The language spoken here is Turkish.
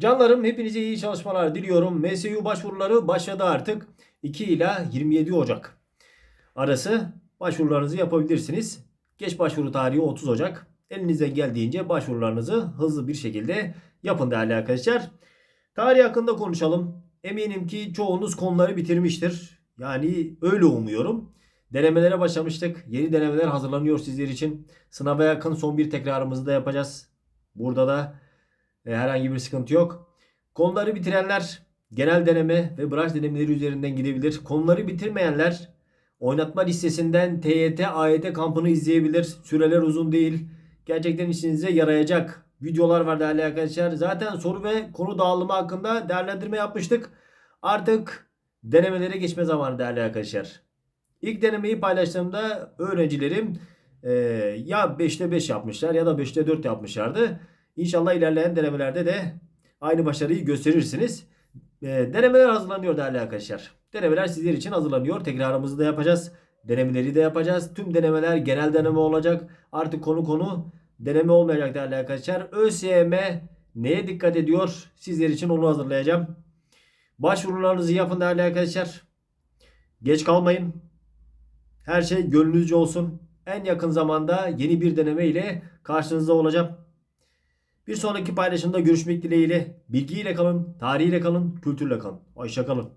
Canlarım hepinize iyi çalışmalar diliyorum. MSU başvuruları başladı artık. 2 ila 27 Ocak arası başvurularınızı yapabilirsiniz. Geç başvuru tarihi 30 Ocak. Elinizden geldiğince başvurularınızı hızlı bir şekilde yapın değerli arkadaşlar. Tarih hakkında konuşalım. Eminim ki çoğunuz konuları bitirmiştir. Yani öyle umuyorum. Denemelere başlamıştık. Yeni denemeler hazırlanıyor sizler için. Sınava yakın son bir tekrarımızı da yapacağız. Burada da herhangi bir sıkıntı yok. Konuları bitirenler genel deneme ve branş denemeleri üzerinden gidebilir. Konuları bitirmeyenler oynatma listesinden TYT, AYT kampını izleyebilir. Süreler uzun değil. Gerçekten işinize yarayacak videolar var değerli arkadaşlar. Zaten soru ve konu dağılımı hakkında değerlendirme yapmıştık. Artık denemelere geçme zamanı değerli arkadaşlar. İlk denemeyi paylaştığımda öğrencilerim e, ya 5'te 5 yapmışlar ya da 5'te 4 yapmışlardı. İnşallah ilerleyen denemelerde de aynı başarıyı gösterirsiniz. E, denemeler hazırlanıyor değerli arkadaşlar. Denemeler sizler için hazırlanıyor. Tekrarımızı da yapacağız. Denemeleri de yapacağız. Tüm denemeler genel deneme olacak. Artık konu konu deneme olmayacak değerli arkadaşlar. ÖSYM neye dikkat ediyor? Sizler için onu hazırlayacağım. Başvurularınızı yapın değerli arkadaşlar. Geç kalmayın. Her şey gönlünüzce olsun. En yakın zamanda yeni bir deneme ile karşınızda olacağım. Bir sonraki paylaşımda görüşmek dileğiyle. Bilgiyle kalın, tarihiyle kalın, kültürle kalın. Hoşça kalın.